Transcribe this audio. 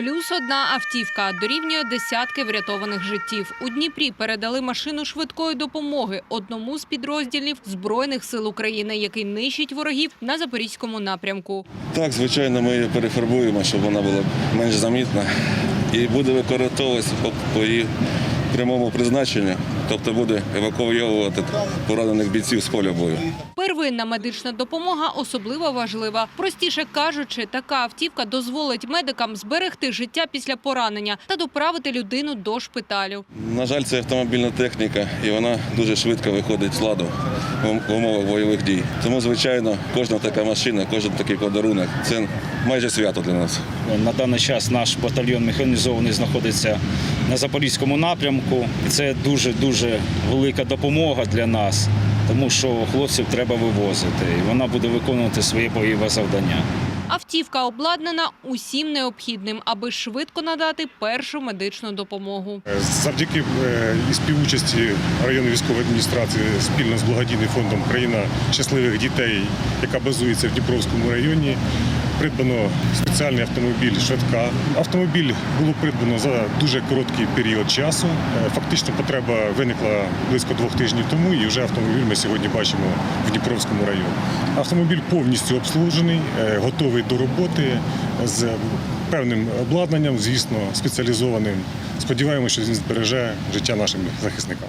Плюс одна автівка дорівнює десятки врятованих життів. У Дніпрі передали машину швидкої допомоги одному з підрозділів Збройних сил України, який нищить ворогів на запорізькому напрямку. Так, звичайно, ми її перефарбуємо, щоб вона була менш замітна і буде використовуватися по, її прямому призначенню, тобто буде евакуйовувати поранених бійців з поля бою. Первинна медична допомога особливо важлива. Простіше кажучи, така автівка дозволить медикам зберегти життя після поранення та доправити людину до шпиталю. На жаль, це автомобільна техніка, і вона дуже швидко виходить з ладу в- умовах бойових дій. Тому, звичайно, кожна така машина, кожен такий подарунок це майже свято для нас. На даний час наш батальйон механізований знаходиться на запорізькому напрямку. Це дуже дуже велика допомога для нас, тому що хлопців треба вивозити, і вона буде виконувати своє бойове завдання. Автівка обладнана усім необхідним, аби швидко надати першу медичну допомогу. Завдяки е, і співучасті районної військової адміністрації спільно з благодійним фондом Країна щасливих дітей, яка базується в Дніпровському районі. Придбано спеціальний автомобіль швидка. Автомобіль було придбано за дуже короткий період часу. Е, Фактично потреба виникла близько двох тижнів тому, і вже автомобіль ми сьогодні бачимо в Дніпровському районі. Автомобіль повністю обслужений, е, готовий до роботи з певним обладнанням, звісно, спеціалізованим. Сподіваємося, що він збереже життя нашим захисникам.